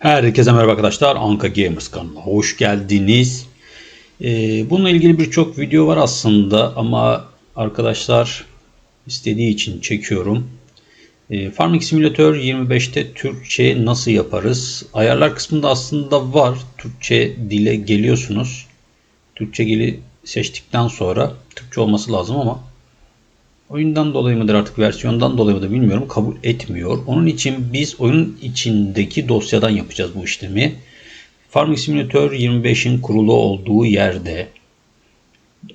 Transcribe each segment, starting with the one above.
Herkese merhaba arkadaşlar. Anka Gamers kanalına hoş geldiniz. Ee, bununla ilgili birçok video var aslında ama arkadaşlar istediği için çekiyorum. Ee, Farming Simulator 25'te Türkçe nasıl yaparız? Ayarlar kısmında aslında var. Türkçe dile geliyorsunuz. Türkçe dili seçtikten sonra Türkçe olması lazım ama oyundan dolayı mıdır artık versiyondan dolayı mıdır bilmiyorum kabul etmiyor. Onun için biz oyunun içindeki dosyadan yapacağız bu işlemi. Farming Simulator 25'in kurulu olduğu yerde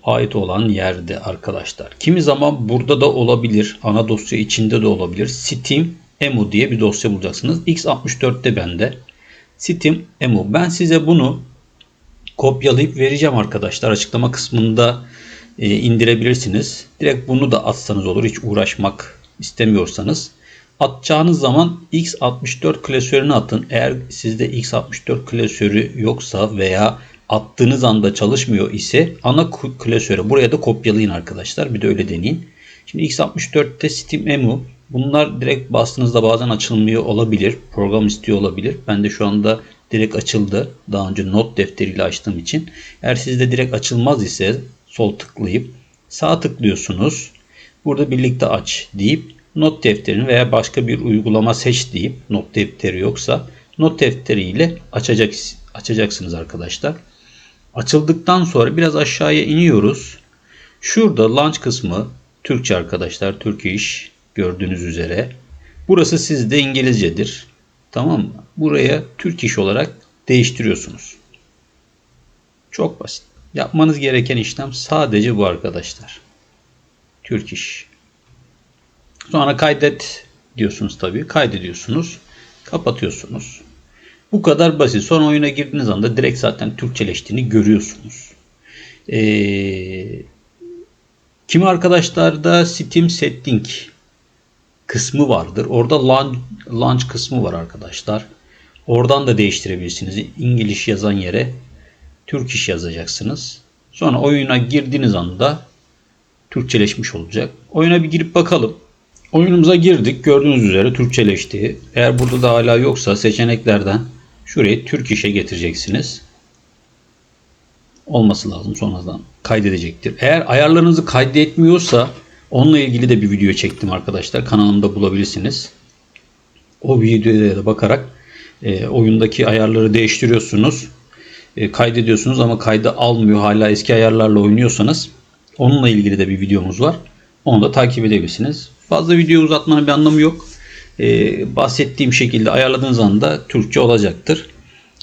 ait olan yerde arkadaşlar. Kimi zaman burada da olabilir. Ana dosya içinde de olabilir. Steam Emu diye bir dosya bulacaksınız. X64'te bende. Steam Emu. Ben size bunu kopyalayıp vereceğim arkadaşlar. Açıklama kısmında indirebilirsiniz. Direkt bunu da atsanız olur. Hiç uğraşmak istemiyorsanız. Atacağınız zaman X64 klasörünü atın. Eğer sizde X64 klasörü yoksa veya attığınız anda çalışmıyor ise ana klasörü buraya da kopyalayın arkadaşlar. Bir de öyle deneyin. Şimdi X64'te Steam Emu bunlar direkt bastığınızda bazen açılmıyor olabilir. Program istiyor olabilir. Ben de şu anda direkt açıldı. Daha önce not defteriyle açtığım için. Eğer sizde direkt açılmaz ise sol tıklayıp sağ tıklıyorsunuz. Burada birlikte aç deyip not defterini veya başka bir uygulama seç deyip not defteri yoksa not defteriyle açacak açacaksınız arkadaşlar. Açıldıktan sonra biraz aşağıya iniyoruz. Şurada launch kısmı Türkçe arkadaşlar. Türk iş gördüğünüz üzere. Burası sizde İngilizcedir. Tamam mı? Buraya Türk iş olarak değiştiriyorsunuz. Çok basit. Yapmanız gereken işlem sadece bu arkadaşlar. Türk iş. Sonra kaydet diyorsunuz tabii. Kaydediyorsunuz. Kapatıyorsunuz. Bu kadar basit. Sonra oyuna girdiğiniz anda direkt zaten Türkçeleştiğini görüyorsunuz. Ee, kimi arkadaşlarda Steam Setting kısmı vardır. Orada launch, launch kısmı var arkadaşlar. Oradan da değiştirebilirsiniz. İngiliz yazan yere Türk iş yazacaksınız. Sonra oyuna girdiğiniz anda Türkçeleşmiş olacak. Oyuna bir girip bakalım. Oyunumuza girdik. Gördüğünüz üzere Türkçeleşti. Eğer burada da hala yoksa seçeneklerden şurayı Türk işe getireceksiniz. Olması lazım sonradan kaydedecektir. Eğer ayarlarınızı kaydetmiyorsa onunla ilgili de bir video çektim arkadaşlar. Kanalımda bulabilirsiniz. O videoya da bakarak e, oyundaki ayarları değiştiriyorsunuz. E, kaydediyorsunuz ama kaydı almıyor. Hala eski ayarlarla oynuyorsanız onunla ilgili de bir videomuz var. Onu da takip edebilirsiniz. Fazla video uzatmanın bir anlamı yok. Ee, bahsettiğim şekilde ayarladığınız anda Türkçe olacaktır.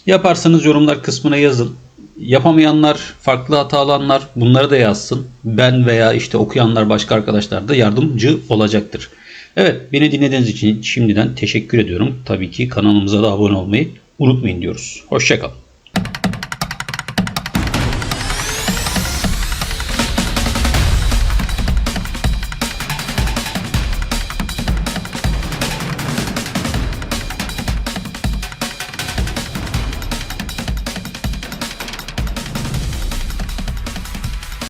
Yaparsanız yorumlar kısmına yazın. Yapamayanlar, farklı hata alanlar bunları da yazsın. Ben veya işte okuyanlar başka arkadaşlar da yardımcı olacaktır. Evet beni dinlediğiniz için şimdiden teşekkür ediyorum. Tabii ki kanalımıza da abone olmayı unutmayın diyoruz. Hoşçakalın.